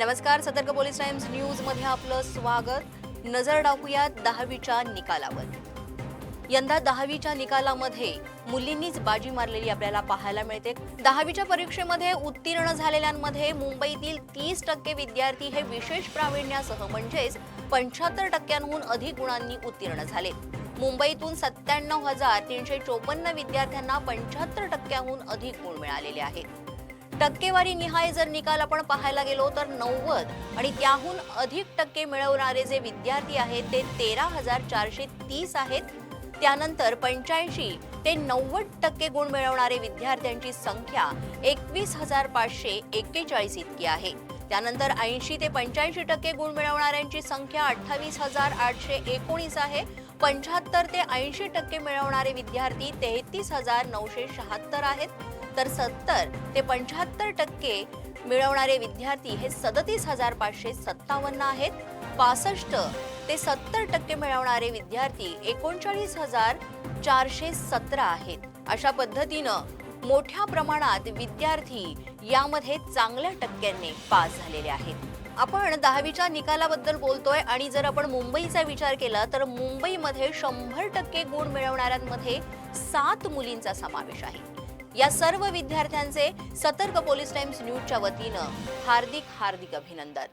नमस्कार सतर्क police times न्यूजमध्ये आपलं स्वागत. नजर टाकूयात दहावीच्या निकालावर. यंदा दहावीच्या निकालामध्ये मुलींनीच बाजी मारलेली आपल्याला पाहायला मिळते. दहावीच्या परीक्षेमध्ये उत्तीर्ण झालेल्यांमध्ये मुंबईतील तीस टक्के विद्यार्थी हे विशेष प्रावीण्यासह म्हणजेच पंच्याहत्तर टक्क्यांहून अधिक गुणांनी उत्तीर्ण झाले. मुंबईतून सत्त्याण्णव हजार तीनशे चोपन्न विद्यार्थ्यांना पंच्याहत्तर टक्क्याहून अधिक गुण मिळालेले आहेत. टक्केवारी निहाय जर निकाल आपण पाहायला गेलो तर नव्वद आणि त्याहून अधिक टक्के मिळवणारे जे विद्यार्थी आहेत ते तेरा हजार चारशे तीस आहेत. त्यानंतर पंच्याऐंशी ते नव्वद टक्के गुण मिळवणारे विद्यार्थ्यांची संख्या एकवीस हजार पाचशे एक्केचाळीस इतकी आहे. त्यानंतर ऐंशी ते पंच्याऐंशी टक्के गुण मिळवणाऱ्यांची संख्या अठ्ठावीस हजार आठशे एकोणीस आहे. पंच्याहत्तर ते ऐंशी टक्के मिळवणारे विद्यार्थी तेहतीस हजार नऊशे शहात्तर आहेत. तर सत्तर ते पंच्याहत्तर टक्के मिळवणारे विद्यार्थी हे सदतीस हजार पाचशे सत्तावन्न आहेत. पासष्ट ते सत्तर टक्के मिळवणारे विद्यार्थी एकोणचाळीस हजार चारशे सतरा आहेत. अशा पद्धतीनं मोठ्या प्रमाणात विद्यार्थी यामध्ये चांगल्या टक्क्यांनी पास झालेले आहेत. आपण दहावीच्या निकालाबद्दल बोलतोय आणि जर आपण मुंबईचा विचार केला तर मुंबईमध्ये शंभर टक्के गुण मिळवणाऱ्यांमध्ये सात मुलींचा समावेश आहे. या सर्व विद्यार्थ्यांचे सतर्क पोलीस टाइम्स न्यूजच्या वतीनं हार्दिक हार्दिक अभिनंदन.